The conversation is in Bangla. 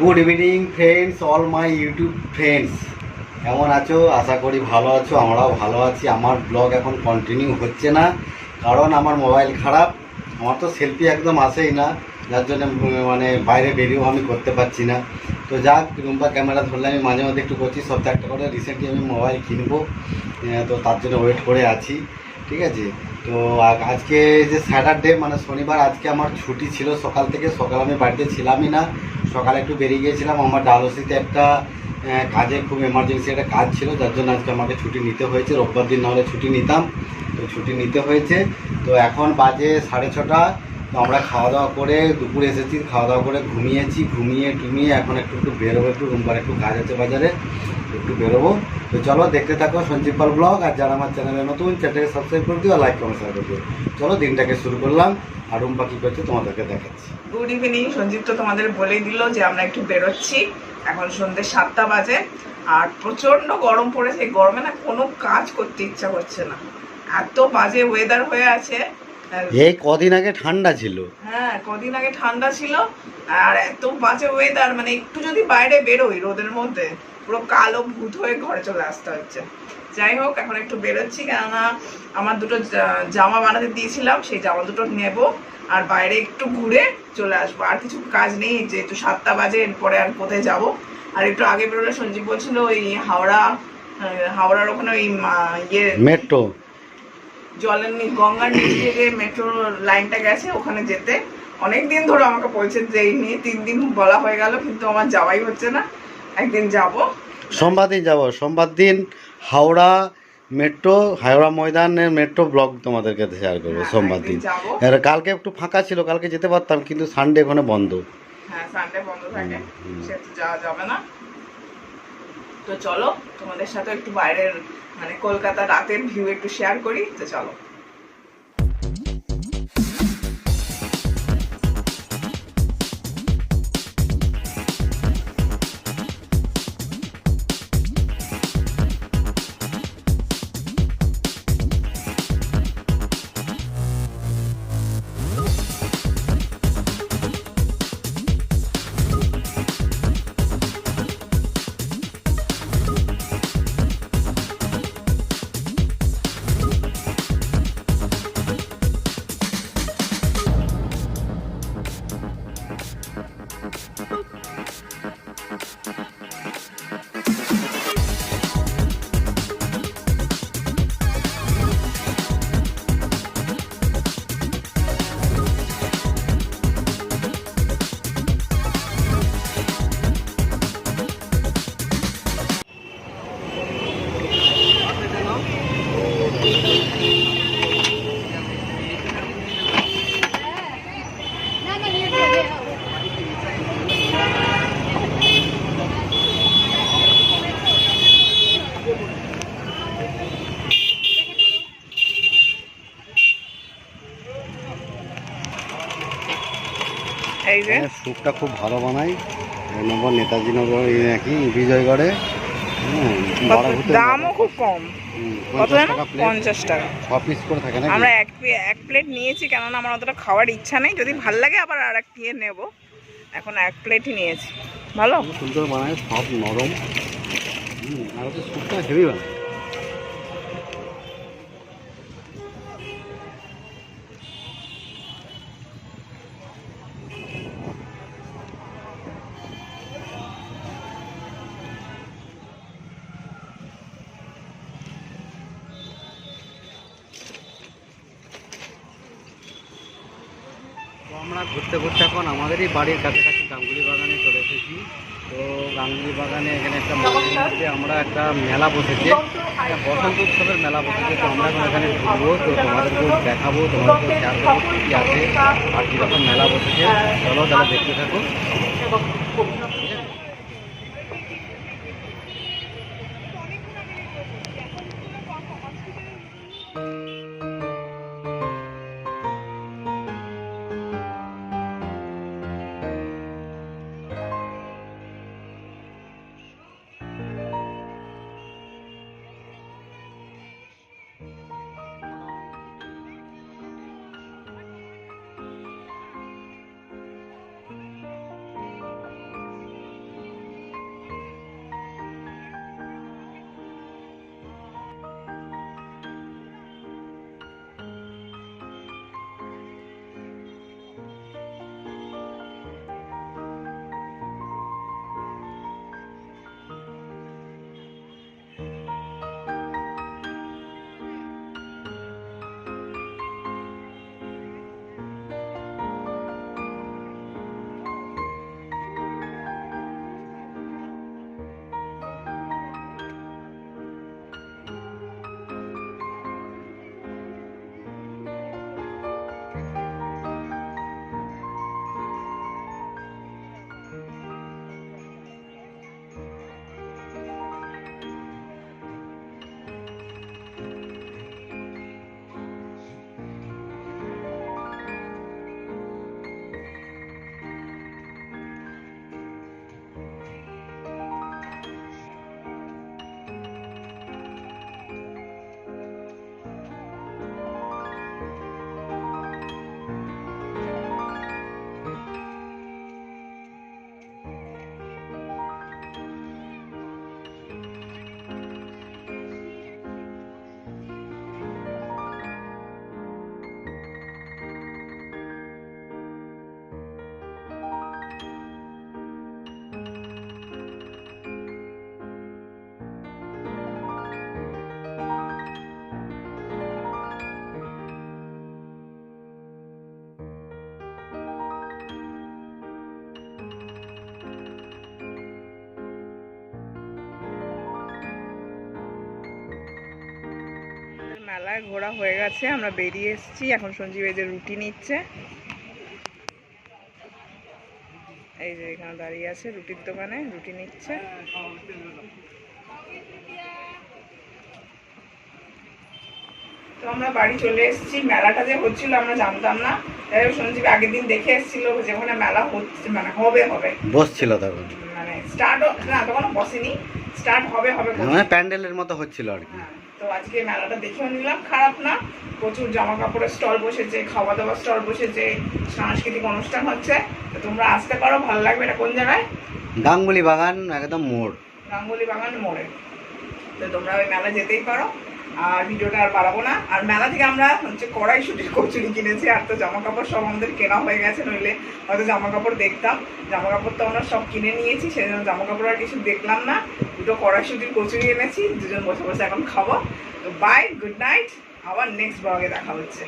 Good evening friends all my YouTube friends কেমন আছো? আশা করি ভালো আছো, আমরাও ভালো আছি। আমার ব্লগ এখন কন্টিনিউ হচ্ছে না, কারণ আমার মোবাইল খারাপ। আমার তো সেলফি একদম আসেই না, যার জন্য মানে বাইরে বেরিয়েও আমি করতে পারছি না। তো যাক, রুম্পা ক্যামেরা ধরলে আমি মাঝে মধ্যে একটু করছি, সপ্তাহে একটা করে রিসেন্টলি আমি মোবাইল কিনবো। তো তার জন্য ওয়েট করে আছি। ঠিক আছে? তো আজকে যে স্যাটারডে মানে শনিবার, আজকে আমার ছুটি ছিল সকাল থেকে। সকাল আমি বাড়িতে ছিলামই না। সকালে একটু বেরিয়ে গিয়েছিলাম। আমার ডালহসিতে একটা কাজে খুব এমার্জেন্সি একটা কাজ ছিল, যার জন্য আজকে আমাকে ছুটি নিতে হয়েছে। রোববার দিন নাহলে ছুটি নিতাম। তো ছুটি নিতে হয়েছে। তো এখন বাজে সাড়ে ছটা। তো আমরা খাওয়া দাওয়া করে দুপুরে এসেছি খাওয়া দাওয়া করে ঘুমিয়েছি। ঘুমিয়ে টুমিয়ে এখন একটু একটু বেরোবো, একটু রুমবার একটু কাজ আছে বাজারে। একটু বেরোবো। তো চলো, দেখতে থাকো সঞ্জীব পাল ব্লগ, আর যারা আমার চ্যানেলে নতুন, চ্যানেলটাকে সাবস্ক্রাইব করে দিও লাইক কমেন্ট শেয়ার করে দিও। চলো, দিনটাকে শুরু করলাম। আর রুম্পা কী করছে তোমাদেরকে দেখাচ্ছি। গুড ইভিনিং সঞ্জীব তো তোমাদের বলেই দিল যে আমরা একটু বেরোচ্ছি। এখন সন্ধ্যে সাতটা বাজে, আর প্রচণ্ড গরম পড়েছে। গরমে না কোনো কাজ করতে ইচ্ছা করছে না। এত বাজে ওয়েদার হয়ে আছে। এই কদিন আগে ঠান্ডা ছিল। হ্যাঁ কদিন আগে ঠান্ডা ছিল আর এত বাজে ওয়েদার মানে একটু যদি বাইরে বেরোই রোদের মধ্যে পুরো কালো ভূত হয়ে ঘরে চলে আসতে হচ্ছে। যাই হোক এখন একটু বেরোচ্ছি কেননা আমার দুটো জামা বানাতে দিয়েছিলাম সেই জামা দুটো নেব আর বাইরে একটু ঘুরে চলে আসব। আর কিছু কাজ নেই যেহেতু সাতটা বাজে এরপরে আর কোথায় যাব? আর একটু আগে বেরোলে সঞ্জীব বলছিল ওই হাওড়া হাওড়ার ওখানে ওই ইয়ে মেট্রো। জলের গঙ্গার নিচ যে মেট্রো লাইনটা গেছে ওখানে যেতে। অনেক দিন ধরে আমাকে বলছেন যে এই নিয়ে তিন দিন বলা হয়ে গেল কিন্তু আমার যাওয়াই হচ্ছে না। একদিন যাব। সোমবার দিন যাব। সোমবার দিন হাওড়া মেট্রো হাওড়া ময়দানের মেট্রো ব্লগ তোমাদেরকে শেয়ার করব হ্যাঁ, সোমবার দিন। আর কালকে একটু ফাঁকা ছিল কালকে যেতে পারতাম কিন্তু সানডে ওখানে বন্ধ। হ্যাঁ সানডে বন্ধ থাকে। সেহেতু যাওয়া যাবে না। তো চলো, তোমাদের সাথে একটু বাইরের মানে কলকাতা রাতের ভিউ একটু শেয়ার করি, তো চলো। স্যুপটা খুব ভালো বানাই। নম্বর নেতাজি নগর এই নাকি বিজয়গড়ে। দামও খুব কম। পঞ্চাশ টাকা ছ পিস করে থাকে আমরা এক এক প্লেট নিয়েছি কেননা আমার অতটা খাওয়ার ইচ্ছা নেই। যদি ভালো লাগে আবার আর এক দিয়ে নেব। এখন এক প্লেটই নিয়েছি। ভালো? সুন্দর বানায় সব নরম। আর স্যুপটা হেভি বানায়। আমরা ঘুরতে ঘুরতে এখন আমাদেরই বাড়ির কাছাকাছি গাঙ্গুলি বাগানে চলে এসেছি। তো গাঙ্গুলি বাগানে এখানে একটা মন্দির আমরা একটা মেলা বসেছে। বসন্ত উৎসবের মেলা বসেছে, তো আমরা এখন এখানে ঘুরবো, তো তোমাদেরকেও দেখাবো, তোমাদেরকেও শেয়ার করব কী আছে, আর কীরকম মেলা বসেছে। চলো তাহলে দেখতে থাকো। ঘোরা হয়ে গেছে আমরা বেরিয়ে এসেছি এখন সঞ্জীব এই যে রুটি নিচ্ছে। এই যে এখানে দাঁড়িয়ে আছে রুটির দোকানে রুটি নিচ্ছে। তো আমরা বাড়ি চলে এসেছি মেলাটা যে হচ্ছিল আমরা জানতাম না। সঞ্জীব আগের দিন দেখে এসেছিল যে ওখানে মেলা হচ্ছে মানে হবে হবে। বসছিল তখন। মানে স্টার্ট না তখন বসেনি স্টার্ট হবে হবে প্যান্ডেলের মতো হচ্ছিল আর কি। হ্যাঁ, তো আজকে মেলাটা দেখেও নিলাম। খারাপ না প্রচুর জামা কাপড়ের স্টল বসেছে খাওয়া দাওয়ার স্টল বসেছে সাংস্কৃতিক অনুষ্ঠান হচ্ছে। তো তোমরা আসতে পারো ভালো লাগবে এটা কোন জায়গায়? গাঙ্গুলি বাগান একদম মোড়। গাঙ্গুলি বাগান মোড়ে। তো তোমরা ওই মেলা যেতেই পারো। আর ভিডিওটা আর বাড়াবো না। আর মেলা থেকে আমরা হচ্ছে কড়াইশুটির কচুরি কিনেছি, আর তো জামা কাপড় সব আমাদের কেনা হয়ে গেছে, নইলে হয়তো জামা কাপড় দেখতাম। জামা কাপড় তো আমরা সব কিনে নিয়েছি সেই জন্য জামা কাপড় আর কিছু দেখলাম না। দুটো কড়াইশুটির কচুরি এনেছি, দুজন বসে বসে এখন খাব। তো বাই গুড নাইট আবার নেক্সট ব্লগে দেখা হচ্ছে।